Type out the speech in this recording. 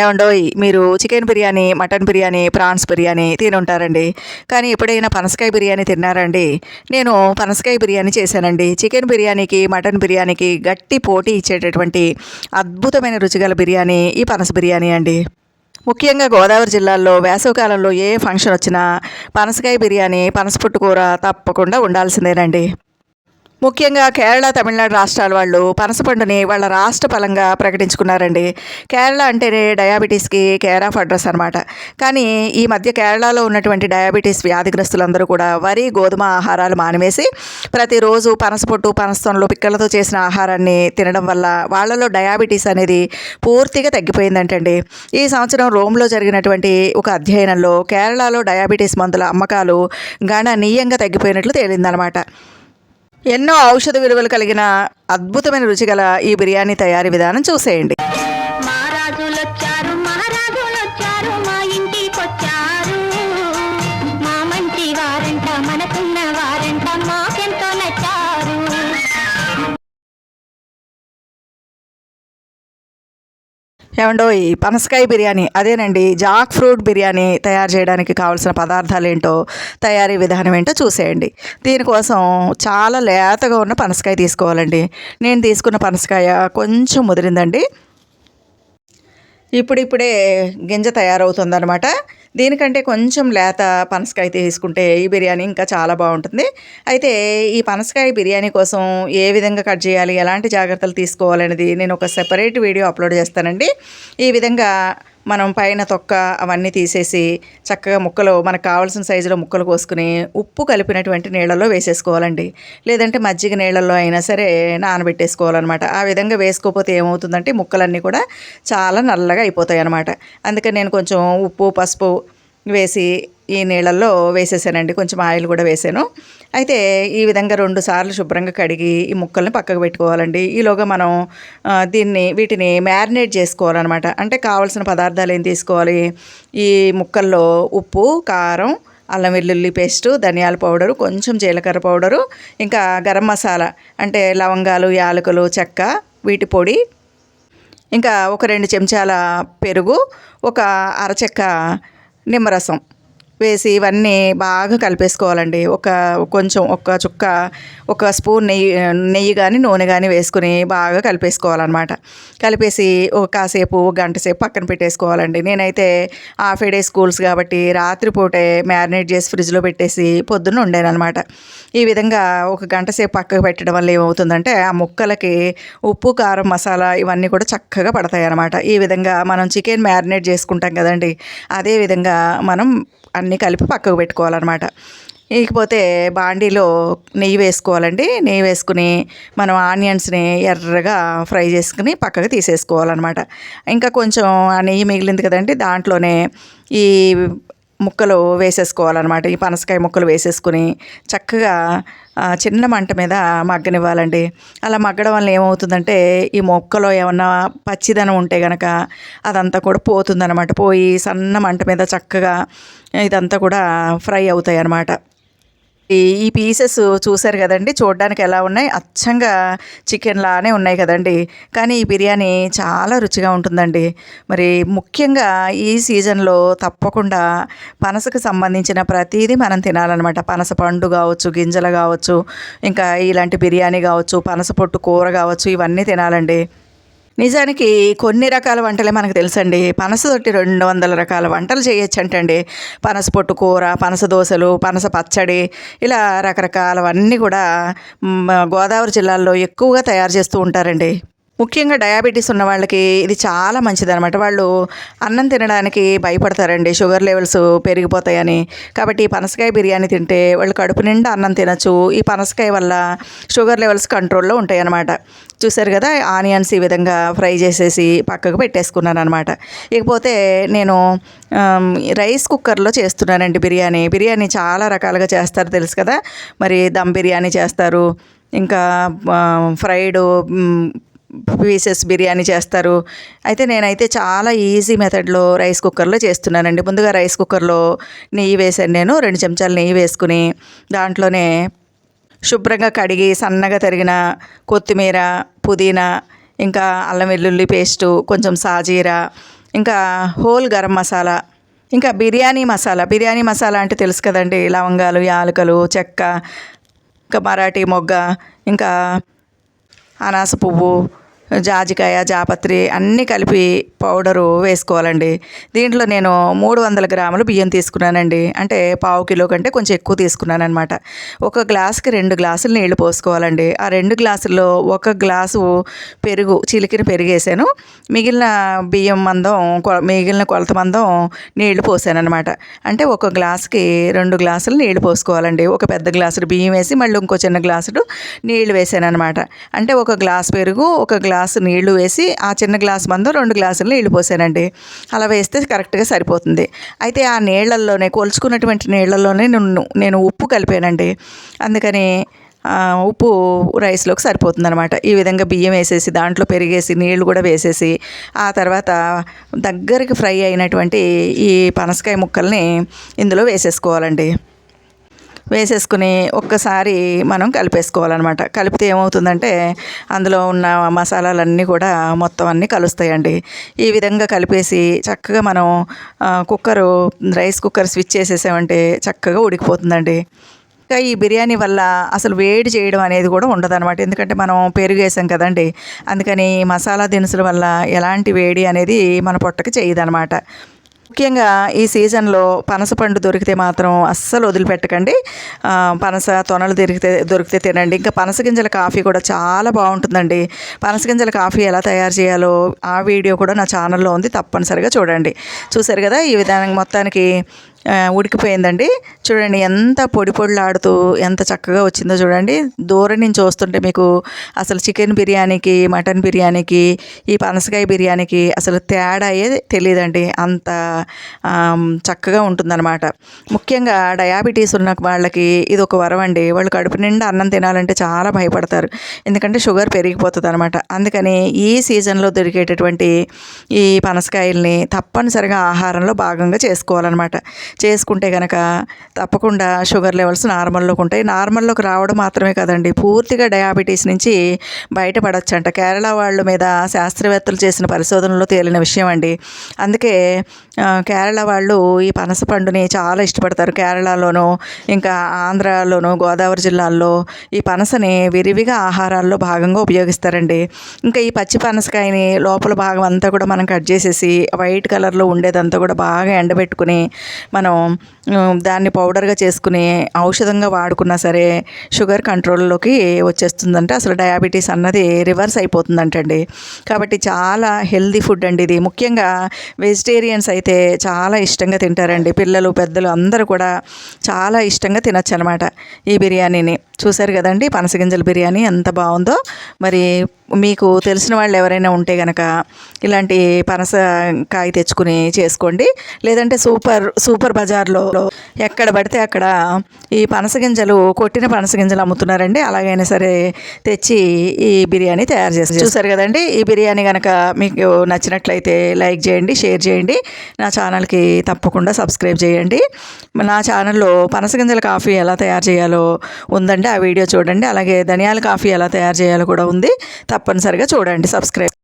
ఏమండోయ్ మీరు chicken biryani mutton biryani prawns biryani తిని ఉంటారండి కానీ ఎప్పుడైనా పనసకాయ బిర్యానీ తిన్నారండి? నేను పనసకాయ బిర్యానీ చేశానండి. చికెన్ బిర్యానీకి మటన్ బిర్యానీకి గట్టి పోటీ ఇచ్చేటటువంటి అద్భుతమైన రుచిగల బిర్యానీ ఈ పనస బిర్యానీ అండి. ముఖ్యంగా గోదావరి జిల్లాల్లో వేసవికాలంలో ఏ ఫంక్షన్ వచ్చినా పనసకాయ బిర్యానీ పనసపుట్టు కూర తప్పకుండా ఉండాల్సిందేనండి. ముఖ్యంగా కేరళ తమిళనాడు రాష్ట్రాల వాళ్ళు పనసపండుని వాళ్ళ రాష్ట్ర ఫలంగా ప్రకటించుకున్నారండి. కేరళ అంటేనే డయాబెటీస్కి కేర్ ఆఫ్ అడ్రస్ అనమాట కానీ ఈ మధ్య కేరళలో ఉన్నటువంటి డయాబెటీస్ వ్యాధిగ్రస్తులందరూ కూడా వరి గోధుమ ఆహారాలు మానివేసి ప్రతిరోజు పనసపొట్టు పనసతోనలు పిక్కలతో చేసిన ఆహారాన్ని తినడం వల్ల వాళ్ళలో డయాబెటీస్ అనేది పూర్తిగా తగ్గిపోయిందంటండి. ఈ సంవత్సరం రోమ్లో జరిగినటువంటి ఒక అధ్యయనంలో కేరళలో డయాబెటీస్ మందుల అమ్మకాలు గణనీయంగా తగ్గిపోయినట్లు తేలిందనమాట ఎన్నో ఔషధ విలువలు కలిగిన అద్భుతమైన రుచిగల ఈ బిర్యానీ తయారీ విధానం చూసేయండి. ఏమండో ఈ పనసకాయ బిర్యానీ అదేనండి జాక్ ఫ్రూట్ బిర్యానీ తయారు చేయడానికి కావాల్సిన పదార్థాలు ఏంటో తయారీ విధానం ఏంటో చూసేయండి. దీనికోసం చాలా లేతగా ఉన్న పనసకాయ తీసుకోవాలండి. నేను తీసుకున్న పనసకాయ కొంచెం ముదిరిందండి. ఇప్పుడిప్పుడే గింజ తయారవుతుందనమాట దీనికంటే కొంచెం లేత పనసకాయ తీసుకుంటే ఈ బిర్యానీ ఇంకా చాలా బాగుంటుంది. అయితే ఈ పనసకాయ బిర్యానీ కోసం ఏ విధంగా కట్ చేయాలి? ఎలాంటి జాగ్రత్తలు తీసుకోవాలనేది నేను ఒక సెపరేట్ వీడియో అప్లోడ్ చేస్తానండి. ఈ విధంగా మనం పైన తొక్క అవన్నీ తీసేసి చక్కగా ముక్కలు మనకు కావాల్సిన సైజులో ముక్కలు కోసుకుని ఉప్పు కలిపినటువంటి నీళ్ళలో వేసేసుకోవాలండి. లేదంటే మజ్జిగ నీళ్ళల్లో అయినా సరే నానబెట్టేసుకోవాలన్నమాట. ఆ విధంగా వేసుకోకపోతే ఏమవుతుందంటే ముక్కలన్నీ కూడా చాలా నల్లగా అయిపోతాయి అన్నమాట అందుకని నేను కొంచెం ఉప్పు పసుపు వేసి ఈ నీళ్ళల్లో వేసేసానండి. కొంచెం ఆయిల్ కూడా వేసాను. అయితే ఈ విధంగా రెండు సార్లు శుభ్రంగా కడిగి ఈ ముక్కల్ని పక్కకు పెట్టుకోవాలండి. ఈలోగా మనం దీన్ని వీటిని మ్యారినేట్ చేసుకోవాలన్నమాట. అంటే కావాల్సిన పదార్థాలు ఏం తీసుకోవాలి? ఈ ముక్కల్లో ఉప్పు కారం అల్లం వెల్లుల్లి పేస్టు ధనియాల పౌడరు కొంచెం జీలకర్ర పౌడరు ఇంకా గరం మసాలా అంటే లవంగాలు యాలకులు చెక్క వీటి పొడి ఇంకా ఒక రెండు చెంచాల పెరుగు ఒక అరచెక్క నిమ్మరసం. వేసి ఇవన్నీ బాగా కలిపేసుకోవాలండి. ఒక కొంచెం ఒక చుక్క ఒక స్పూన్ నెయ్యి నెయ్యి కానీ నూనె కానీ వేసుకుని బాగా కలిపేసుకోవాలన్నమాట. కలిపేసి ఒక కాసేపు గంట సేపు పక్కన పెట్టేసుకోవాలండి. నేనైతే హాఫ్ ఏ డే స్కూల్స్ కాబట్టి రాత్రిపూటే మ్యారినేట్ చేసి ఫ్రిడ్జ్లో పెట్టేసి పొద్దున్న ఉండేనమాట ఈ విధంగా ఒక గంట సేపు పక్కకు పెట్టడం వల్ల ఏమవుతుందంటే ఆ ముక్కలకి ఉప్పు కారం మసాలా ఇవన్నీ కూడా చక్కగా పడతాయి అన్నమాట ఈ విధంగా మనం చికెన్ మ్యారినేట్ చేసుకుంటాం కదండి. అదే విధంగా మనం అన్నీ కలిపి పక్కకు పెట్టుకోవాలన్నమాట. ఇకపోతే బాండీలో నెయ్యి వేసుకోవాలండి. నెయ్యి వేసుకుని మనం ఆనియన్స్ని ఎర్రగా ఫ్రై చేసుకుని పక్కకు తీసేసుకోవాలన్నమాట. ఇంకా కొంచెం ఆ నెయ్యి మిగిలింది కదండి దాంట్లోనే ఈ ముక్కలు వేసేసుకోవాలన్నమాట. ఈ పనసకాయ ముక్కలు వేసేసుకుని చక్కగా చిన్న మంట మీద మగ్గనివ్వాలండి. అలా మగ్గడం వల్ల ఏమవుతుందంటే ఈ మొక్కలో ఏమన్నా పచ్చిదనం ఉంటే గనక అదంతా కూడా పోతుందన్నమాట. పోయి సన్న మంట మీద చక్కగా ఇదంతా కూడా ఫ్రై అవుతాయి అన్నమాట ఈ ఈ పీసెస్ చూసారు కదండి? చూడడానికి ఎలా ఉన్నాయి? అచ్చంగా చికెన్ లానే ఉన్నాయి కదండి. కానీ ఈ బిర్యానీ చాలా రుచిగా ఉంటుందండి. మరి ముఖ్యంగా ఈ సీజన్లో తప్పకుండా పనసకు సంబంధించిన ప్రతిదీ మనం తినాలన్నమాట. పనస పండు కావచ్చు గింజలు కావచ్చు ఇంకా ఇలాంటి బిర్యానీ కావచ్చు పనస పొట్టు కూర కావచ్చు ఇవన్నీ తినాలండి. నిజానికి కొన్ని రకాల వంటలే మనకు తెలుసండి. పనస తొట్టి రెండు వందల రకాల వంటలు చేయొచ్చు అంటండి పనస పొట్టు కూర పనస దోశలు పనస పచ్చడి ఇలా రకరకాలవన్నీ కూడా గోదావరి జిల్లాల్లో ఎక్కువగా తయారు చేస్తూ ఉంటారండి. ముఖ్యంగా డయాబెటీస్ ఉన్న వాళ్ళకి ఇది చాలా మంచిదన్నమాట. వాళ్ళు అన్నం తినడానికి భయపడతారండి. షుగర్ లెవెల్స్ పెరిగిపోతాయని. కాబట్టి ఈ పనసకాయ బిర్యానీ తింటే వాళ్ళు కడుపు నిండా అన్నం తినచ్చు. ఈ పనసకాయ వల్ల షుగర్ లెవెల్స్ కంట్రోల్లో ఉంటాయి అన్నమాట చూసారు కదా ఆనియన్స్ ఈ విధంగా ఫ్రై చేసేసి పక్కకు పెట్టేసుకున్నాను అనమాట ఇకపోతే నేను రైస్ కుక్కర్లో చేస్తున్నానండి బిర్యానీ. బిర్యానీ చాలా రకాలుగా చేస్తారు తెలుసు కదా. మరి దమ్ బిర్యానీ చేస్తారు. ఇంకా ఫ్రైడ్ పీసెస్ బిర్యానీ చేస్తారు. అయితే నేనైతే చాలా ఈజీ మెథడ్లో రైస్ కుక్కర్లో చేస్తున్నానండి. ముందుగా రైస్ కుక్కర్లో నెయ్యి వేసాను నేను. రెండు చెంచాలు నెయ్యి వేసుకుని దాంట్లోనే శుభ్రంగా కడిగి సన్నగా తరిగిన కొత్తిమీర పుదీనా ఇంకా అల్లం వెల్లుల్లి పేస్టు కొంచెం సాజీరా ఇంకా హోల్ గరం మసాలా ఇంకా బిర్యానీ మసాలా. బిర్యానీ మసాలా అంటే తెలుసు కదండి. లవంగాలు యాలకులు చెక్క ఇంకా మరాఠీ మొగ్గ ఇంకా అనాస పువ్వు జాజికాయ జాపత్రి అన్నీ కలిపి పౌడరు వేసుకోవాలండి. దీంట్లో నేను మూడు వందల గ్రాములు బియ్యం తీసుకున్నానండి. అంటే పావు కిలో కంటే కొంచెం ఎక్కువ తీసుకున్నాను అనమాట ఒక గ్లాస్కి రెండు గ్లాసులు నీళ్ళు పోసుకోవాలండి. ఆ రెండు గ్లాసుల్లో ఒక గ్లాసు పెరుగు చిలికిన పెరిగేసాను మిగిలిన బియ్యం మందం కొ- మిగిలిన కొలత మందం నీళ్ళు పోసాను అనమాట అంటే ఒక గ్లాస్కి రెండు గ్లాసులు నీళ్ళు పోసుకోవాలండి. ఒక పెద్ద గ్లాసుడు బియ్యం వేసి మళ్ళీ ఇంకో చిన్న గ్లాసుడు నీళ్ళు వేసాను అనమాట అంటే ఒక గ్లాస్ పెరుగు ఒక గ్లాస్ గ్లాసు నీళ్ళు వేసి ఆ చిన్న గ్లాస్ మందు రెండు గ్లాసులు నీళ్ళు పోసానండి. అలా వేస్తే కరెక్ట్గా సరిపోతుంది. అయితే ఆ నీళ్ళల్లోనే కొలుచుకున్నటువంటి నీళ్ళలోనే నేను నేను ఉప్పు కలిపానండి. అందుకని ఉప్పు రైస్లోకి సరిపోతుంది అనమాట ఈ విధంగా బియ్యం వేసేసి దాంట్లో పెరిగేసి నీళ్ళు కూడా వేసేసి ఆ తర్వాత దగ్గరికి ఫ్రై అయినటువంటి ఈ పనసకాయ ముక్కల్ని ఇందులో వేసేసుకోవాలండి. వేసేసుకుని ఒక్కసారి మనం కలిపేసుకోవాలన్నమాట. కలిపితే ఏమవుతుందంటే అందులో ఉన్న మసాలాలన్నీ కూడా మొత్తం అన్నీ కలుస్తాయండి. ఈ విధంగా కలిపేసి చక్కగా మనం కుక్కరు రైస్ కుక్కర్ స్విచ్ చేసేసామంటే చక్కగా ఉడికిపోతుందండి. ఇంకా ఈ బిర్యానీ వల్ల అసలు వేడి చేయడం అనేది కూడా ఉండదన్నమాట. ఎందుకంటే మనం పెరుగు వేసాం కదండి. అందుకని మసాలా దినుసుల వల్ల ఎలాంటి వేడి అనేది మన పొట్టకి చేయదన్నమాట. ముఖ్యంగా ఈ సీజన్లో పనస పండు దొరికితే మాత్రం అస్సలు వదిలిపెట్టకండి. పనస తొనలు దొరికితే దొరికితే తినండి. ఇంకా పనస గింజల కాఫీ కూడా చాలా బాగుంటుందండి. పనస గింజల కాఫీ ఎలా తయారు చేయాలో ఆ వీడియో కూడా నా ఛానల్లో ఉంది. తప్పనిసరిగా చూడండి. చూసారు కదా ఈ విధానం మొత్తానికి ఉడికిపోయిందండి. చూడండి ఎంత పొడి పొడిలాడుతూ ఎంత చక్కగా వచ్చిందో చూడండి. దూరం నుంచి చూస్తుంటే మీకు అసలు చికెన్ బిర్యానీకి మటన్ బిర్యానీకి ఈ పనసకాయ బిర్యానీకి అసలు తేడా అయ్యేది తెలియదండి అంత చక్కగా ఉంటుందన్నమాట. ముఖ్యంగా డయాబెటీస్ ఉన్న వాళ్ళకి ఇది ఒక వరం అండి. వాళ్ళు కడుపు నిండా అన్నం తినాలంటే చాలా భయపడతారు. ఎందుకంటే షుగర్ పెరిగిపోతుంది అనమాట అందుకని ఈ సీజన్లో దొరికేటటువంటి ఈ పనసకాయల్ని తప్పనిసరిగా ఆహారంలో భాగంగా చేసుకోవాలన్నమాట. చేసుకుంటే కనుక తప్పకుండా షుగర్ లెవెల్స్ నార్మల్లోకి ఉంటాయి. నార్మల్లోకి రావడం మాత్రమే కదండి. పూర్తిగా డయాబెటీస్ నుంచి బయటపడచ్చంట. కేరళ వాళ్ళ మీద శాస్త్రవేత్తలు చేసిన పరిశోధనలో తేలిన విషయం అండి అందుకే కేరళ వాళ్ళు ఈ పనస పండుని చాలా ఇష్టపడతారు. కేరళలోను ఇంకా ఆంధ్రాలోను గోదావరి జిల్లాల్లో ఈ పనసని విరివిగా ఆహారాల్లో భాగంగా ఉపయోగిస్తారండి. ఇంకా ఈ పచ్చి పనసకాయని లోపల భాగం అంతా కూడా మనం కట్ చేసేసి వైట్ కలర్లో ఉండేదంతా కూడా బాగా ఎండబెట్టుకుని మనం panel దాన్ని పౌడర్గా చేసుకుని ఔషధంగా వాడుకున్నా సరే షుగర్ కంట్రోల్లోకి వచ్చేస్తుందంటే. అసలు డయాబెటీస్ అన్నది రివర్స్ అయిపోతుందంటండి. కాబట్టి చాలా హెల్దీ ఫుడ్ అండి ఇది. ముఖ్యంగా వెజిటేరియన్స్ అయితే చాలా ఇష్టంగా తింటారండి. పిల్లలు పెద్దలు అందరూ కూడా చాలా ఇష్టంగా తినచ్చు అనమాట ఈ బిర్యానీని. చూశారు కదండి పనసగింజల బిర్యానీ ఎంత బాగుందో. మరి మీకు తెలిసిన వాళ్ళు ఎవరైనా ఉంటే గనక ఇలాంటి పనసకాయ తెచ్చుకుని చేసుకోండి. లేదంటే సూపర్ సూపర్ బజార్లో ఎక్కడ పడితే అక్కడ ఈ పనసగింజలు కొట్టిన పనసగింజలు అమ్ముతున్నారండి. అలాగైనా సరే తెచ్చి ఈ బిర్యానీ తయారు చేసి చూసారు కదండి ఈ బిర్యానీ కనుక మీకు నచ్చినట్లయితే లైక్ చేయండి షేర్ చేయండి. నా ఛానల్కి తప్పకుండా సబ్స్క్రైబ్ చేయండి. నా ఛానల్లో పనసగింజల కాఫీ ఎలా తయారు చేయాలో ఉందండి. ఆ వీడియో చూడండి. అలాగే ధనియాల కాఫీ ఎలా తయారు చేయాలో కూడా ఉంది. తప్పనిసరిగా చూడండి సబ్స్క్రైబ్